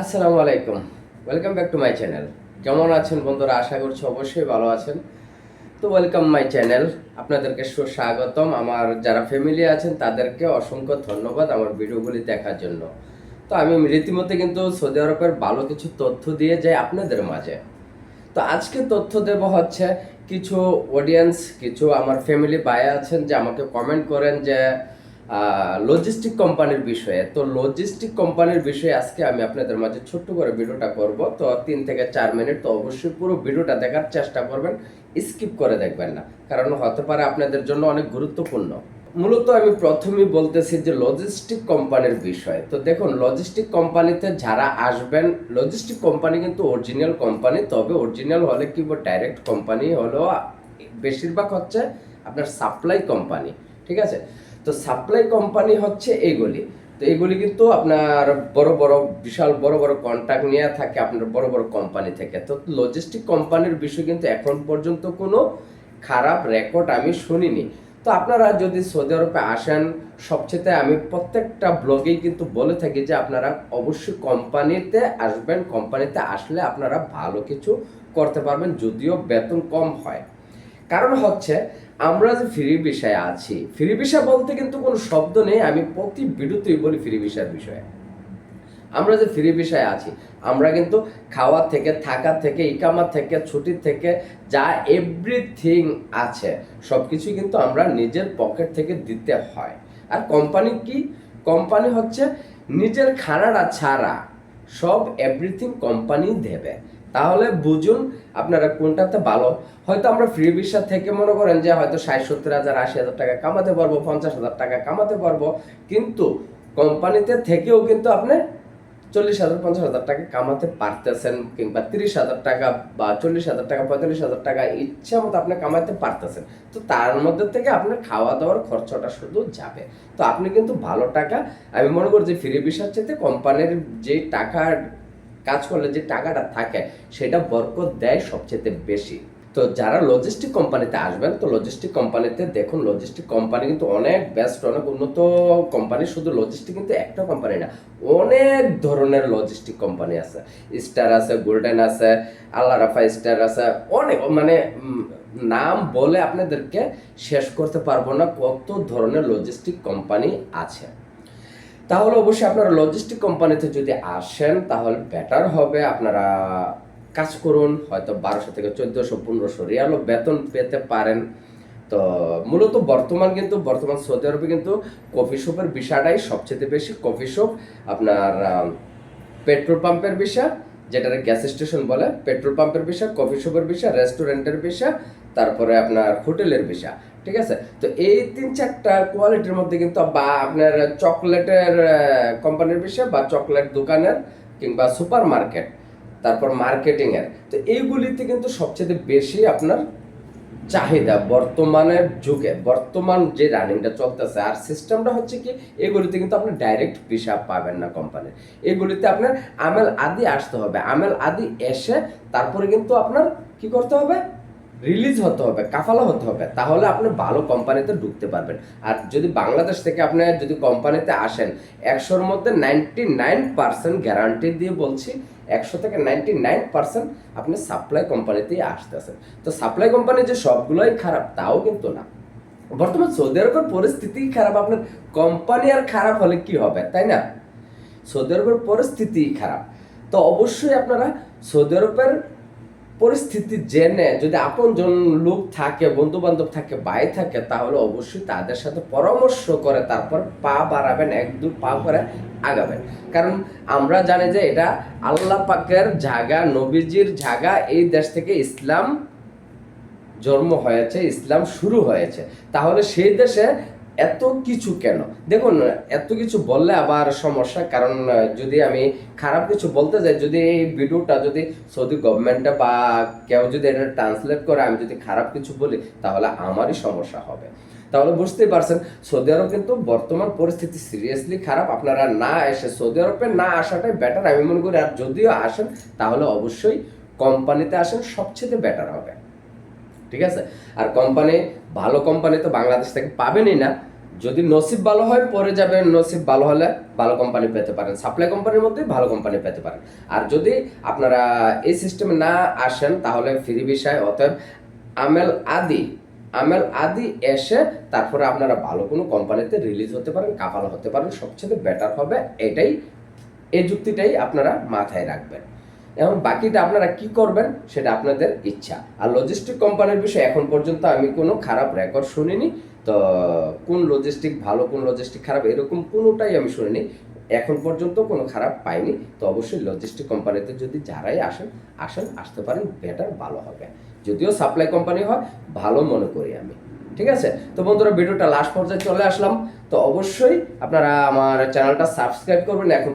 আসসালামু আলাইকুম। Welcome back to my channel কেমন আছেন বন্ধুরা? আশা করছি অবশ্যই ভালো আছেন। তো ওয়েলকাম মাই চ্যানেল আপনাদেরকে সুস্বাগতম। আমার যারা ফ্যামিলি আছেন, তাদেরকে অসংখ্য ধন্যবাদ আমার ভিডিওগুলি দেখার জন্য। তো আমি রীতিমতো কিন্তু সৌদি আরবের ভালো কিছু তথ্য দিয়ে যাই আপনাদের মাঝে। তো আজকে তথ্য দেব হচ্ছে কিছু অডিয়েন্স কিছু আমার ফ্যামিলি ভাই আছেন যে আমাকে কমেন্ট করেন যে লজিস্টিক কোম্পানির বিষয়ে। তো লজিস্টিক কোম্পানির বিষয়ে আজকে আমি আপনাদের মাঝে ছোট্ট করে ভিডিওটা করব। তো তিন থেকে চার মিনিট তো অবশ্যই পুরো ভিডিওটা দেখার চেষ্টা করবেন স্কিপ করে দেখবেন না। কারণ হতে পারে আপনাদের জন্য অনেক গুরুত্বপূর্ণ। মূলত আমি প্রথমেই বলতেছি যে লজিস্টিক কোম্পানির বিষয়। তো দেখুন লজিস্টিক কোম্পানিতে যারা আসবেন লজিস্টিক কোম্পানি কিন্তু অরিজিনাল কোম্পানি তবে অরিজিনাল হলে কি ডাইরেক্ট কোম্পানি হলো, বেশিরভাগ হচ্ছে আপনার সাপ্লাই কোম্পানি ঠিক আছে? তো সাপ্লাই কোম্পানি হচ্ছে এইগুলি তো এগুলি কিন্তু আপনার বড় বড়, বিশাল বড় বড় কন্ট্যাক্ট নিয়ে থাকে আপনার বড় বড় কোম্পানি থেকে। তো লজিস্টিক কোম্পানির বিষয় কিন্তু এখন পর্যন্ত কোনো খারাপ রেকর্ড আমি শুনিনি। তো আপনারা যদি সৌদি আরবে আসেন, সবচেয়ে আমি প্রত্যেকটা ব্লগেই কিন্তু বলে থাকি যে আপনারা অবশ্যই কোম্পানিতে আসবেন। কোম্পানিতে আসলে আপনারা ভালো কিছু করতে পারবেন, যদিও বেতন কম হয়। কারণ হচ্ছে আমরা যে ফ্রি বিষয়ে আছি, ফ্রি বিষয় বলতে কিন্তু কোনো শব্দ নেই, আমি প্রতি ভিডিওতেই বলি ফ্রি বিষয়ের বিষয়ে। আমরা যে ফ্রি বিষয়ে আছি, আমরা কিন্তু খাওয়া থেকে, থাকা থেকে, ইকামা থেকে ছুটির থেকে, যা এভরিথিং আছে সব কিছুই কিন্তু আমরা নিজের পকেট থেকে দিতে হয়। আর কোম্পানি কি? কোম্পানি হচ্ছে নিজের খানাটা ছাড়া সব এভরিথিং কোম্পানি দেবে। তাহলে বুঝুন আপনারা কোনটাতে ভালো। হয়তো আমরা ফ্রি ভিসা থেকে মনে করেন যে হয়তো ষাট, সত্তর হাজার, আশি হাজার টাকা কামাতে পারব, পঞ্চাশ হাজার টাকা কামাতে পারব। কিন্তু কোম্পানিতে থেকেও কিন্তু আপনি চল্লিশ হাজার, পঞ্চাশ হাজার টাকা কামাতে পারতেছেন কিংবা তিরিশ হাজার টাকা বা চল্লিশ হাজার টাকা, পঁয়তাল্লিশ হাজার টাকা ইচ্ছা মতো আপনি কামাতে পারতেছেন। তো তার মধ্যে থেকে আপনার খাওয়া দাওয়ার খরচটা শুধু যাবে। তো আপনি কিন্তু ভালো টাকা, আমি মনে করি যে ফ্রি ভিসার চেয়ে কোম্পানির যে টাকা কাজ করলে যে টাকাটা থাকে, সেটা বরকত দেয় সবচেয়ে বেশি। তো যারা লজিস্টিক কোম্পানিতে আসবেন, তো লজিস্টিক কোম্পানিতে দেখুন লজিস্টিক কোম্পানি কিন্তু অনেক বেস্ট অনেক উন্নত কোম্পানি শুধু লজিস্টিক কিন্তু একটা কোম্পানি না, অনেক ধরনের লজিস্টিক কোম্পানি আছে। স্টার আছে গোল্ডেন আছে আল্লাহ রাফা স্টার আছে, অনেক মানে নাম বলে আপনাদেরকে শেষ করতে পারব না কত ধরনের লজিস্টিক কোম্পানি আছে। তাহলে অবশ্যই আপনারা লজিস্টিক কোম্পানিতে যদি আসেন, তাহলে বেটার হবে। আপনারা কাজ করুন, হয়তো বারোশো থেকে চোদ্দোশো, পনেরোশো রিয়ালও বেতন পেতে পারেন। তো মূলত বর্তমান কিন্তু, বর্তমান সৌদি আরবে কিন্তু কফি শপের বিষয়টাই সবচেয়ে বেশি। কফি শপ আপনার পেট্রোল পাম্পের বিষয়, যেটাকে গ্যাস স্টেশন বলে পেট্রোল পাম্পের বিষয় কফি শপের বিষয় রেস্টুরেন্টের বিষয় তারপরে আপনার হোটেলের বিষয় ঠিক আছে? তো এই তিন চারটা কোয়ালিটির মধ্যে কিন্তু বা আপনার চকলেটের কোম্পানির বিষয় বা চকলেট দোকানের কিংবা সুপার মার্কেট তারপর মার্কেটিংয়ের, তো এইগুলিতে কিন্তু সবচেয়ে বেশি আপনার চাহিদা বর্তমানের যুগে। বর্তমান যে রানিংটা চলতেছে, আর সিস্টেমটা হচ্ছে কি, এগুলিতে কিন্তু আপনি ডাইরেক্ট ভিসা পাবেন না কোম্পানির এগুলিতে আপনার আমেল আদি আসতে হবে। আমেল আদি এসে তারপরে কিন্তু আপনার কি করতে হবে? রিলিজ হতে হবে, কাফালা হতে হবে, তাহলে আপনি ভালো কোম্পানিতে ঢুকতে পারবেন। আর যদি বাংলাদেশ থেকে আপনি যদি কোম্পানিতে আসেন, একশোর মধ্যে নাইনটি নাইন পার্সেন্ট গ্যারান্টি দিয়ে বলছি, একশো থেকে নাইনটি নাইন পার্সেন্ট আপনি সাপ্লাই কোম্পানিতেই আসতেছেন। তো সাপ্লাই কোম্পানি যে সবগুলোই খারাপ, তাও কিন্তু না। বর্তমান সৌদি আরবের পরিস্থিতি খারাপ, আপনার কোম্পানি আর খারাপ হলে কি হবে, তাই না? সৌদি আরবের পরিস্থিতি খারাপ। তো অবশ্যই আপনারা সৌদি আরবের পরিস্থিতি জেনে যদি আপনজন লোক থাকে বন্ধু বান্ধব থাকে, ভাই থাকে, তাহলে অবশ্যই তাদের সাথে পরামর্শ করে তারপর পা বাড়াবেন, এক দু পা করে আগাবেন। কারণ আমরা জানি যে এটা আল্লাহ পাকের জায়গা, নবীজির জায়গা, এই দেশ থেকে ইসলাম জন্ম হয়েছে, ইসলাম শুরু হয়েছে। তাহলে সেই দেশে এত কিছু কেন? দেখুন, এত কিছু বললে আবার সমস্যা, কারণ যদি আমি খারাপ কিছু বলতে যাই, যদি এই ভিডিওটা যদি সৌদি গভর্নমেন্টে বা কেউ যদি এটা ট্রান্সলেট করে, আমি যদি খারাপ কিছু বলি, তাহলে আমারই সমস্যা হবে। তাহলে বুঝতেই পারছেন, সৌদি আরব কিন্তু বর্তমান পরিস্থিতি সিরিয়াসলি খারাপ। আপনারা না এসে সৌদি আরবে না আসাটাই বেটার আমি মনে করি। আর যদিও আসেন, তাহলে অবশ্যই কোম্পানিতে আসেন, সবচেয়ে বেটার হবে। ঠিক আছে? আর কোম্পানি ভালো কোম্পানি তো বাংলাদেশ থেকে পাবেনই না। যদি নসিব ভালো হয়, পরে যাবেন। নসিব ভালো হলে ভালো কোম্পানি পেতে পারেন। সাপ্লাই কোম্পানির মধ্যে ভালো কোম্পানি পেতে পারেন। আর যদি আপনারা এই সিস্টেমে না আসেন, তাহলে ফ্রি বিষয়, অতএব আমেল আদি আমেল আদি এসে তারপরে আপনারা ভালো কোনো কোম্পানিতে রিলিজ হতে পারেন, কাফালা হতে পারেন। সবচেয়ে বেটার হবে, এটাই, এই যুক্তিটাই আপনারা মাথায় রাখবেন। এখন বাকিটা আপনারা কি করবেন সেটা আপনাদের ইচ্ছা। আর লজিস্টিক কোম্পানির বিষয়ে এখন পর্যন্ত আমি কোনো খারাপ রেকর্ড শুনিনি। তো কোন লজিস্টিক ভালো, কোন লজিস্টিক খারাপ এরকম কোনোটাই আমি শুনিনি। এখন পর্যন্ত কোনো খারাপ পাইনি। তো অবশ্যই লজিস্টিক কোম্পানিতে যদি যারাই আসেন আসেন, আসতে পারেন বেটার ভালো হবে। যদিও সাপ্লাই কোম্পানি হয়, ভালো মনে করি আমি। ঠিক আছে? তো বন্ধুরা, ভিডিওটা লাস্ট পর্যায়ে চলে আসলাম। তো অবশ্যই আপনারা আমার চ্যানেলটা সাবস্ক্রাইব করবেন। এখন